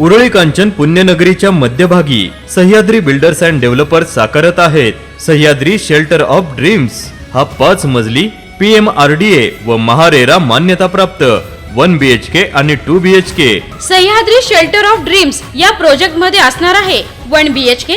उरळी कांचन पुण्यनगरीच्या मध्यभागी Sahyadri builders and developers साकारत आहेत. Sahyadri shelter of dreams. हा पाच मजली P M R D A व महारेरा मान्यताप्राप्त. वन बी एच के आणि two B H K. Sahyadri shelter of dreams या प्रोजेक्टमध्ये असणार आहे. वन बी एच के